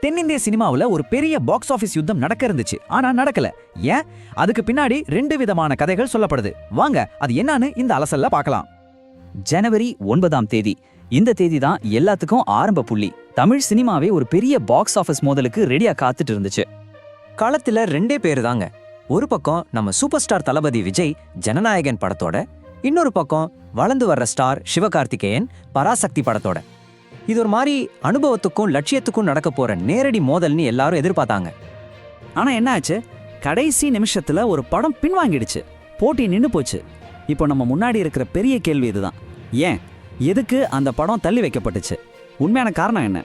தென்னிந்திய சினிமாவில் ஒரு பெரிய பாக்ஸ் ஆஃபீஸ் யுத்தம் நடக்க இருந்துச்சு ஆனால் நடக்கல. ஏன்? அதுக்கு பின்னாடி ரெண்டு விதமான கதைகள் சொல்லப்படுது. வாங்க அது என்னன்னு இந்த அலசல்ல பார்க்கலாம். ஜனவரி ஒன்பதாம் தேதி. இந்த தேதி தான் எல்லாத்துக்கும் ஆரம்ப புள்ளி. தமிழ் சினிமாவே ஒரு பெரிய பாக்ஸ் ஆஃபீஸ் மோதலுக்கு ரெடியா காத்துட்டு இருந்துச்சு. களத்துல ரெண்டே பேர் தாங்க. ஒரு பக்கம் நம்ம சூப்பர் ஸ்டார் தளபதி விஜய் ஜனநாயகன் படத்தோட. இன்னொரு பக்கம் வளர்ந்து வர்ற ஸ்டார் சிவகார்த்திகேயன் பராசக்தி படத்தோட. இது ஒரு மாதிரி அனுபவத்துக்கும் லட்சியத்துக்கும் நடக்க போற நேரடி மோதல்னு எல்லாரும் எதிர்பார்த்தாங்க. ஆனா என்ன ஆச்சு? கடைசி நிமிஷத்துல ஒரு படம் பின்வாங்கிடுச்சு. போட்டி நின்று போச்சு. இப்போ நம்ம முன்னாடி இருக்கிற பெரிய கேள்வி இதுதான். ஏன்? எதுக்கு அந்த படம் தள்ளி வைக்கப்பட்டுச்சு? உண்மையான காரணம் என்ன?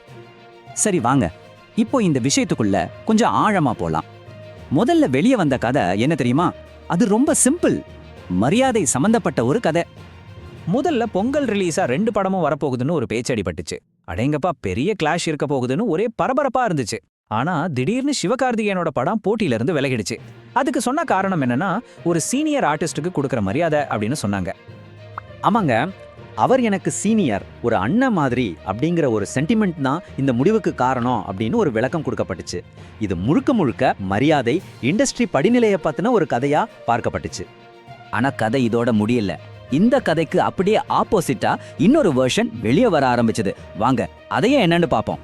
சரி வாங்க. இப்போ இந்த விஷயத்துக்குள்ள கொஞ்சம் ஆழமா போலாம். முதல்ல வெளியே வந்த கதை என்ன தெரியுமா? அது ரொம்ப சிம்பிள். மரியாதை சம்பந்தப்பட்ட ஒரு கதை. முதல்ல பொங்கல் ரிலீஸா ரெண்டு படமும் வரப்போகுதுன்னு ஒரு பேச்சு அடிபட்டுச்சு. அடேங்கப்பா பெரிய கிளாஷ் இருக்க போகுதுன்னு ஒரே பரபரப்பா இருந்துச்சு. ஆனா திடீர்னு சிவகார்த்திகேயனோட படம் போட்டியில இருந்து விலகிடுச்சு. அதுக்கு சொன்ன காரணம் என்னன்னா ஒரு சீனியர் ஆர்டிஸ்டுக்கு கொடுக்கற மரியாதை அப்படின்னு சொன்னாங்க. ஆமாங்க அவர் எனக்கு சீனியர் ஒரு அண்ணன் மாதிரி அப்படிங்கிற ஒரு சென்டிமெண்ட் தான் இந்த முடிவுக்கு காரணம் அப்படின்னு ஒரு விளக்கம் கொடுக்கப்பட்டுச்சு. இது முழுக்க முழுக்க மரியாதை இண்டஸ்ட்ரி படிநிலையை பத்தின ஒரு கதையா பார்க்கப்பட்டுச்சு. ஆனா கதை இதோட முடியல. இந்த கதைக்கு அப்படியே ஆப்போசிட்டா இன்னொரு வெர்ஷன் வெளியே வர ஆரம்பிச்சது. வாங்க அதையே என்னன்னு பார்ப்போம்.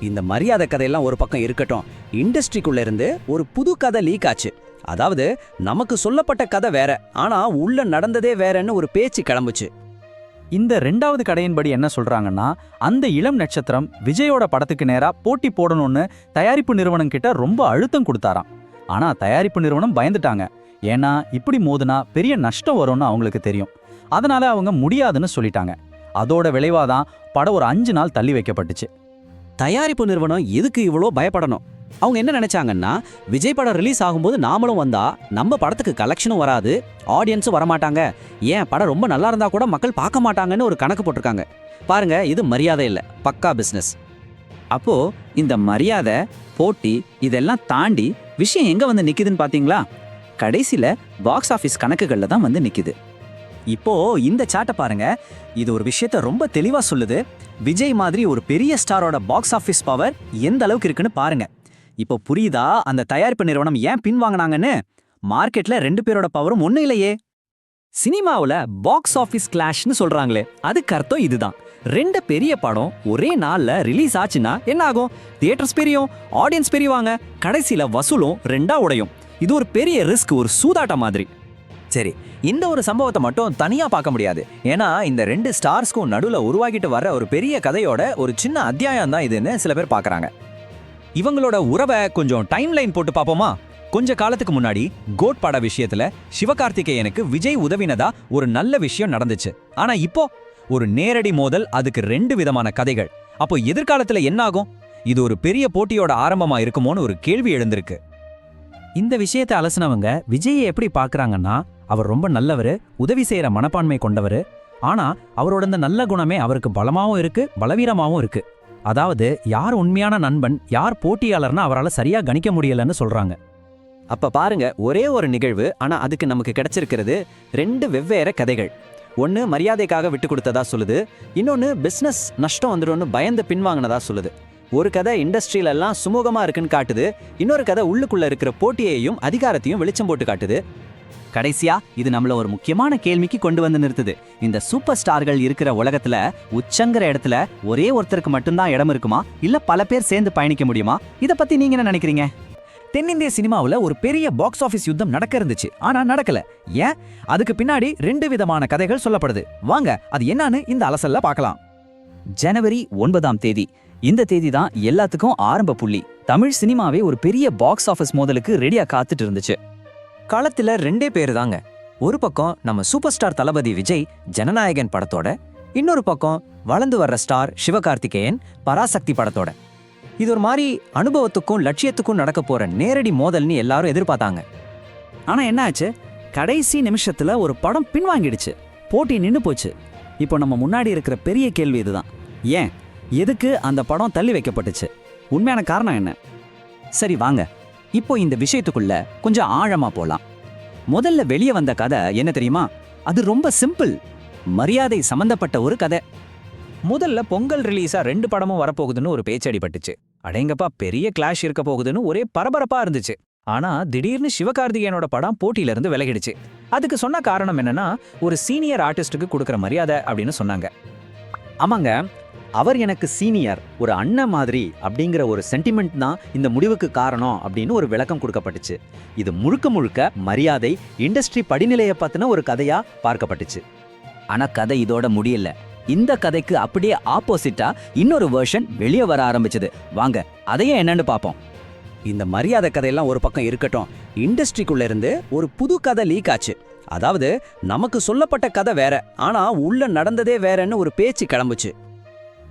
இந்த மரியாதை கதையெல்லாம் ஒரு பக்கம் இருக்கட்டும். இண்டஸ்ட்ரிக்குள்ள இருந்து ஒரு புது கதை லீக் ஆச்சு. அதாவது நமக்கு சொல்லப்பட்ட கதை வேற ஆனா உள்ள நடந்ததே வேறன்னு ஒரு பேச்சு கிளம்புச்சு. இந்த ரெண்டாவது கடையின்படி என்ன சொல்றாங்கன்னா அந்த இளம் நட்சத்திரம் விஜயோட படத்துக்கு நேரா போட்டி போடணும்னு தயாரிப்பு நிறுவனம் கிட்ட ரொம்ப அழுத்தம் கொடுத்தாராம். ஆனா தயாரிப்பு நிறுவனம் பயந்துட்டாங்க. ஏன்னா இப்படி மோதுனா பெரிய நஷ்டம் வரும்னு அவங்களுக்கு தெரியும். அதனால அவங்க முடியாதுன்னு சொல்லிட்டாங்க. அதோட விளைவாதான் படம் ஒரு அஞ்சு நாள் தள்ளி வைக்கப்பட்டுச்சு. தயாரிப்பு நிறுவனம் எதுக்கு இவ்வளோ பயப்படணும்? அவங்க என்ன நினைச்சாங்கன்னா விஜய் படம் ரிலீஸ் ஆகும்போது நாமளும் வந்தா நம்ம படத்துக்கு கலெக்ஷனும் வராது ஆடியன்ஸும் வரமாட்டாங்க. ஏன்? படம் ரொம்ப நல்லா இருந்தா கூட மக்கள் பார்க்க மாட்டாங்கன்னு ஒரு கணக்கு போட்டிருக்காங்க. பாருங்க இது மரியாதை இல்லை பக்கா பிஸ்னஸ் அப்போ இந்த மரியாதை போட்டி இதெல்லாம் தாண்டி விஷயம் எங்க வந்து நிக்குதுன்னு பாத்தீங்களா? கடைசியில பாக்ஸ் ஆஃபீஸ் கணக்குகள்ல தான் வந்து நிக்குது. இப்போ இந்த சாட்டை பாருங்க. இது ஒரு விஷயத்த ரொம்ப தெளிவா சொல்லுது. விஜய் மாதிரி ஒரு பெரிய ஸ்டாரோட பாக்ஸ் ஆஃபீஸ் பவர் எந்த அளவுக்கு இருக்குன்னு பாருங்க. இப்போ புரியுதா? அந்த தயாரிப்பு நிறுவனம் ஏன் பின்வாங்கினாங்கன்னு மார்க்கெட்ல ரெண்டு பேரோட பவரும் ஒன்றும் இல்லையே. சினிமாவில் பாக்ஸ் ஆஃபீஸ் கிளாஷ்னு சொல்றாங்களே. அதுக்கு அர்த்தம் இதுதான். ரெண்டு பெரிய படம் ஒரே நாள்ல ரிலீஸ் ஆச்சுன்னா என்ன ஆகும் தியேட்டர்ஸ் பெரியும் ஆடியன்ஸ் பெரியவாங்க கடைசியில் வசூலும் ரெண்டா உடையும். இது ஒரு பெரிய ரிஸ்க் ஒரு சூதாட்டம் மாதிரி. சரி இந்த ஒரு சம்பவத்தை மட்டும் தனியாக பார்க்க முடியாது. ஏன்னா இந்த ரெண்டு ஸ்டார்ஸ்க்கும் நடுவுல உருவாகிட்டு வர ஒரு பெரிய கதையோட ஒரு சின்ன அத்தியாயம் தான் இதுன்னு சில பேர் பார்க்குறாங்க. இவங்களோட உறவை கொஞ்சம் டைம் லைன் போட்டு பார்ப்போமா? கொஞ்ச காலத்துக்கு முன்னாடி கோட் பட விஷயத்துல சிவகார்த்திகேயனுக்கு விஜய் உதவினதா ஒரு நல்ல விஷயம் நடந்துச்சு. ஆனா இப்போ ஒரு நேரடி மோதல் அதுக்கு ரெண்டு விதமான கதைகள். அப்போ எதிர்காலத்துல என்ன ஆகும் இது ஒரு பெரிய போட்டியோட ஆரம்பமா இருக்குமோன்னு ஒரு கேள்வி எழுந்திருக்கு. இந்த விஷயத்தை அலசினவங்க விஜயை எப்படி பார்க்கறாங்கன்னா அவர் ரொம்ப நல்லவர் உதவி செய்கிற மனப்பான்மை கொண்டவர். ஆனால் அவரோட இந்த நல்ல குணமே அவருக்கு பலமாகவும் இருக்கு பலவீனமாகவும் இருக்கு. அதாவது யார் உண்மையான நண்பன் யார் போட்டியாளர்னு அவரால் சரியாக கணிக்க முடியலன்னு சொல்றாங்க. அப்போ பாருங்க ஒரே ஒரு நிகழ்வு ஆனால் அதுக்கு நமக்கு கிடைச்சிருக்கிறது ரெண்டு வெவ்வேறு கதைகள். ஒன்று மரியாதைக்காக விட்டு கொடுத்ததா சொல்லுது. இன்னொன்று பிஸ்னஸ் நஷ்டம் வந்துடும்னு பயந்து பின்வாங்கினதா சொல்லுது. ஒரு கதை இண்டஸ்ட்ரியிலெல்லாம் சுமூகமாக இருக்குன்னு காட்டுது. இன்னொரு கதை உள்ளுக்குள்ளே இருக்கிற போட்டியையும் அதிகாரத்தையும் வெளிச்சம் போட்டு காட்டுது. கடைசியா இது நம்மள ஒரு முக்கியமான கேள்விக்கு கொண்டு வந்து நிறுத்துது. இந்த சூப்பர் ஸ்டார்கள் இருக்கிற உலகத்துல உச்சங்கிற இடத்துல ஒரே ஒருத்தருக்கு மட்டும்தான் இடம் இருக்குமா? இல்ல பல பேர் சேர்ந்து பயணிக்க முடியுமா? இதை பத்தி நீங்க என்ன நினைக்கிறீங்க? தென்னிந்திய சினிமாவுல ஒரு பெரிய பாக்ஸ் ஆஃபீஸ் யுத்தம் நடக்க இருந்துச்சு. ஆனா நடக்கல. ஏன்? அதுக்கு பின்னாடி ரெண்டு விதமான கதைகள் சொல்லப்படுது. வாங்க அது என்னன்னு இந்த அலசல்ல பார்க்கலாம். ஜனவரி ஒன்பதாம் தேதி. இந்த தேதி தான் எல்லாத்துக்கும் ஆரம்ப புள்ளி. தமிழ் சினிமாவே ஒரு பெரிய பாக்ஸ் ஆஃபீஸ் மோதலுக்கு ரெடியா காத்துட்டு இருந்துச்சு. களத்துல ரெண்டே பேர் தாங்க. ஒரு பக்கம் நம்ம சூப்பர் ஸ்டார் தளபதி விஜய் ஜனநாயகன் படத்தோட. இன்னொரு பக்கம் வளர்ந்து வர்ற ஸ்டார் சிவகார்த்திகேயன் பராசக்தி படத்தோட. இது ஒரு மாதிரி அனுபவத்துக்கும் லட்சியத்துக்கும் நடக்க போகிற நேரடி மோதல்னு எல்லாரும் எதிர்பார்த்தாங்க. ஆனால் என்னாச்சு கடைசி நிமிஷத்தில் ஒரு படம் பின்வாங்கிடுச்சு. போட்டி நின்று போச்சு. இப்போ நம்ம முன்னாடி இருக்கிற பெரிய கேள்வி இதுதான். ஏன்? எதுக்கு அந்த படம் தள்ளி வைக்கப்பட்டுச்சு? உண்மையான காரணம் என்ன? சரி வாங்க. இப்போ இந்த விஷயத்துக்குள்ள கொஞ்சம் ஆழமா போலாம். முதல்ல வெளியே வந்த கதை என்ன தெரியுமா? அது ரொம்ப சிம்பிள். மரியாதை சம்பந்தப்பட்ட ஒரு கதை. முதல்ல பொங்கல் ரிலீஸா ரெண்டு படமும் வரப்போகுதுன்னு ஒரு பேச்சு அடிபட்டுச்சு. அடேங்கப்பா பெரிய கிளாஷ் இருக்க போகுதுன்னு ஒரே பரபரப்பா இருந்துச்சு. ஆனா திடீர்னு சிவகார்த்திகேயனோட படம் போட்டியில இருந்து விலகிடுச்சு. அதுக்கு சொன்ன காரணம் என்னன்னா ஒரு சீனியர் ஆர்டிஸ்டுக்கு கொடுக்குற மரியாதை அப்படின்னு சொன்னாங்க. ஆமாங்க அவர் எனக்கு சீனியர் ஒரு அண்ணன் மாதிரி அப்படிங்கிற ஒரு சென்டிமெண்ட் தான் இந்த முடிவுக்கு காரணம் அப்படின்னு ஒரு விளக்கம் கொடுக்கப்பட்டுச்சு. இது முழுக்க முழுக்க மரியாதை இண்டஸ்ட்ரி படிநிலையை பற்றின ஒரு கதையா பார்க்கப்பட்டுச்சு. ஆனா கதை இதோட முடியல. இந்த கதைக்கு அப்படியே ஆப்போசிட்டா இன்னொரு வெர்ஷன் வெளியே வர ஆரம்பிச்சது. வாங்க அதையே என்னன்னு பார்ப்போம் இந்த மரியாதை கதையெல்லாம் ஒரு பக்கம் இருக்கட்டும். இண்டஸ்ட்ரிக்குள்ள இருந்து ஒரு புது கதை லீக் ஆச்சு. அதாவது நமக்கு சொல்லப்பட்ட கதை வேற ஆனா உள்ள நடந்ததே வேறன்னு ஒரு பேச்சு கிளம்புச்சு.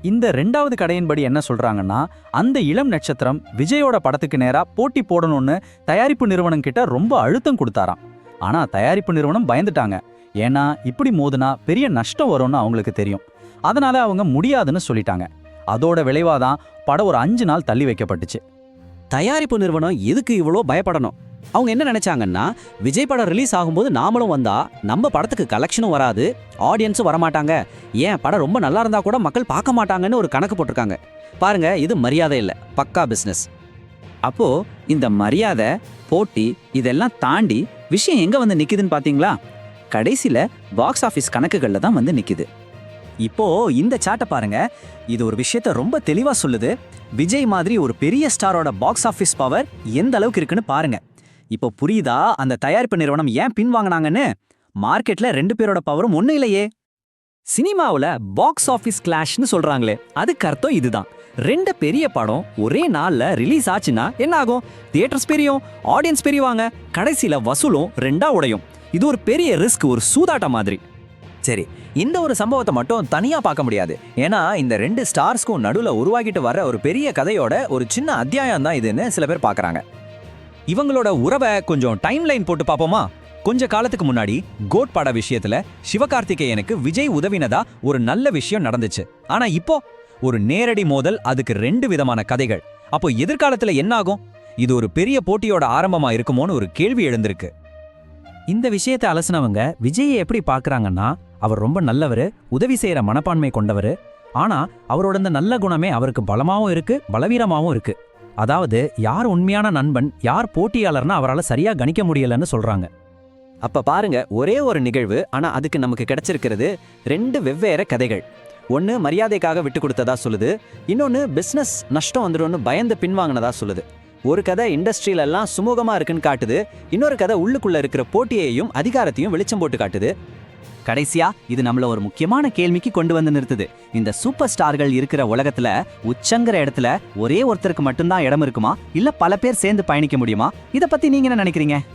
இந்த ரெண்டாவது கடையின்படி என்ன சொல்றாங்கன்னா அந்த இளம் நட்சத்திரம் விஜயோட படத்துக்கு நேரா போட்டி போடணும்னு தயாரிப்பு நிறுவனம் கிட்ட ரொம்ப அழுத்தம் கொடுத்தாராம். ஆனா தயாரிப்பு நிறுவனம் பயந்துட்டாங்க. ஏன்னா இப்படி மோதுனா பெரிய நஷ்டம் வரும்னு அவங்களுக்கு தெரியும். அதனால அவங்க முடியாதுன்னு சொல்லிட்டாங்க. அதோட விளைவாதான் படம் ஒரு அஞ்சு நாள் தள்ளி வைக்கப்பட்டுச்சு. தயாரிப்பு நிறுவனம் எதுக்கு இவ்வளோ பயப்படணும்? அவங்க என்ன நினைச்சாங்கன்னா விஜய் படம் ரிலீஸ் ஆகும்போது நாமளும் வந்தா நம்ம படத்துக்கு கலெக்ஷனும் வராது ஆடியன்ஸும் வரமாட்டாங்க. ஏன்? படம் ரொம்ப நல்லா இருந்தா கூட மக்கள் பார்க்க மாட்டாங்கன்னு ஒரு கணக்கு போட்டிருக்காங்க. பாருங்க இது மரியாதை இல்லை பக்கா பிஸ்னஸ் அப்போ இந்த மரியாதை போட்டி இதெல்லாம் தாண்டி விஷயம் எங்க வந்து நிக்குதுன்னு பாத்தீங்களா? கடைசியில் பாக்ஸ் ஆஃபீஸ் கணக்குகளில் தான் வந்து நிற்கிது இப்போ இந்த சாட்டை பாருங்க. இது ஒரு விஷயத்த ரொம்ப தெளிவாக சொல்லுது. விஜய் மாதிரி ஒரு பெரிய ஸ்டாரோட பாக்ஸ் ஆஃபீஸ் பவர் எந்த அளவுக்கு இருக்குன்னு பாருங்க. இப்போ புரியுதா? அந்த தயாரிப்பு நிறுவனம் ஏன் பின்வாங்கினாங்கன்னு மார்க்கெட்ல ரெண்டு பேரோட பவரும் ஒன்றும் இல்லையே. சினிமாவில் பாக்ஸ் ஆஃபீஸ் கிளாஷ்னு சொல்கிறாங்களே அதுக்கு அர்த்தம் இதுதான். ரெண்டு பெரிய படம் ஒரே நாளில் ரிலீஸ் ஆச்சுன்னா என்ன ஆகும் தியேட்டர்ஸ் பெரியும் ஆடியன்ஸ் பெரியவாங்க கடைசியில் வசூலும் ரெண்டா உடையும். இது ஒரு பெரிய ரிஸ்க் ஒரு சூதாட்ட மாதிரி. சரி இந்த ஒரு சம்பவத்தை மட்டும் தனியாக பார்க்க முடியாது. ஏன்னா இந்த ரெண்டு ஸ்டார்ஸ்க்கும் நடுவில் உருவாகிட்டு வர ஒரு பெரிய கதையோட ஒரு சின்ன அத்தியாயம் தான் இதுன்னு சில பேர் பார்க்குறாங்க. இவங்களோட உறவை கொஞ்சம் டைம் லைன் போட்டு பார்ப்போமா? கொஞ்ச காலத்துக்கு முன்னாடி கோட் பட விஷயத்துல சிவகார்த்திகேயனுக்கு விஜய் உதவினதா ஒரு நல்ல விஷயம் நடந்துச்சு. ஆனா இப்போ ஒரு நேரடி மோதல் அதுக்கு ரெண்டு விதமான கதைகள். அப்போ எதிர்காலத்துல என்ன ஆகும் இது ஒரு பெரிய போட்டியோட ஆரம்பமா இருக்குமோன்னு ஒரு கேள்வி எழுந்திருக்கு. இந்த விஷயத்தை அலசினவங்க விஜயை எப்படி பார்க்கறாங்கன்னா அவர் ரொம்ப நல்லவர் உதவி செய்யற மனப்பான்மை கொண்டவர். ஆனா அவரோட இந்த நல்ல குணமே அவருக்கு பலமாவும் இருக்கு பலவீனமாவும் இருக்கு. அதாவது யார் உண்மையான நண்பன் யார் போட்டியாளர்னு அவரால் சரியா கணிக்க முடியலன்னு சொல்றாங்க. அப்ப பாருங்க ஒரே ஒரு நிகழ்வு ஆனா அதுக்கு நமக்கு கிடைச்சிருக்கிறது ரெண்டு வெவ்வேறு கதைகள். ஒன்று மரியாதைக்காக விட்டு கொடுத்ததா சொல்லுது. இன்னொன்று பிஸ்னஸ் நஷ்டம் வந்துடும்னு பயந்து பின்வாங்கினதா சொல்லுது. ஒரு கதை இண்டஸ்ட்ரியிலெல்லாம் சுமூகமாக இருக்குன்னு காட்டுது. இன்னொரு கதை உள்ளுக்குள்ளே இருக்கிற போட்டியையும் அதிகாரத்தையும் வெளிச்சம் போட்டு காட்டுது. கடைசியா இது நம்மள ஒரு முக்கியமான கேள்விக்கு கொண்டு வந்து நிறுத்துது. இந்த சூப்பர் ஸ்டார்கள் இருக்கிற உலகத்துல உச்சங்கிற இடத்துல ஒரே ஒருத்தருக்கு மட்டும்தான் இடம் இருக்குமா? இல்ல பல பேர் சேர்ந்து பயணிக்க முடியுமா? இதை பத்தி நீங்க என்ன நினைக்கிறீங்க?